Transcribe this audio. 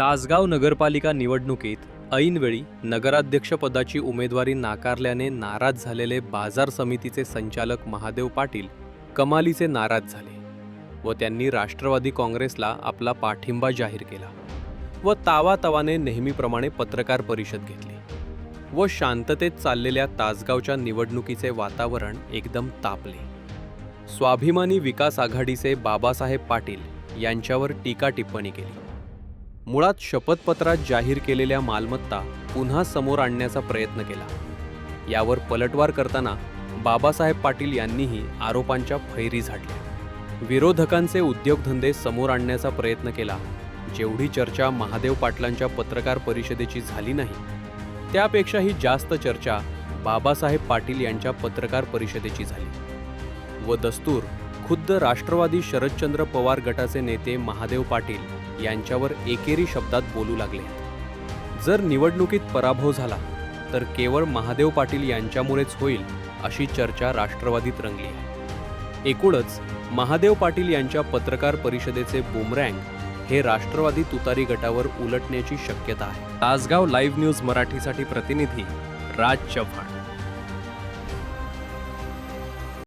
तासगाव नगरपालिका निवडणुकीत ऐनवेळी नगराध्यक्षपदाची उमेदवारी नाकारल्याने नाराज झालेले बाजार समितीचे संचालक महादेव पाटील कमालीचे नाराज झाले व त्यांनी राष्ट्रवादी काँग्रेसला आपला पाठिंबा जाहीर केला व तावातावाने नेहमीप्रमाणे पत्रकार परिषद घेतली व शांततेत चाललेल्या तासगावच्या निवडणुकीचे वातावरण एकदम तापले. स्वाभिमानी विकास आघाडीचे बाबासाहेब पाटील यांच्यावर टीका टिप्पणी केली. मुळात शपथपत्रात जाहीर केलेल्या मालमत्ता पुन्हा समोर आणण्याचा प्रयत्न केला. यावर पलटवार करताना बाबासाहेब पाटील यांनीही आरोपांच्या फैरी झाडल्या. विरोधकांचे उद्योगधंदे समोर आणण्याचा प्रयत्न केला. जेवढी चर्चा महादेव पाटलांच्या पत्रकार परिषदेची झाली नाही त्यापेक्षाही जास्त चर्चा बाबासाहेब पाटील यांच्या पत्रकार परिषदेची झाली. व दस्तूर खुद्द राष्ट्रवादी शरदचंद्र पवार गटाचे नेते महादेव पाटील यांच्यावर एकेरी शब्दात बोलू लागले. जर निवडणुकीत पराभव झाला तर केवळ महादेव पाटील यांच्यामुळेच होईल अशी चर्चा राष्ट्रवादीत रंगली. एकूणच महादेव पाटील यांच्या पत्रकार परिषदेचे बुमरँग हे राष्ट्रवादी तुतारी गटावर उलटण्याची शक्यता आहे. तासगाव लाईव्ह न्यूज मराठीसाठी प्रतिनिधी राज चव्हाण.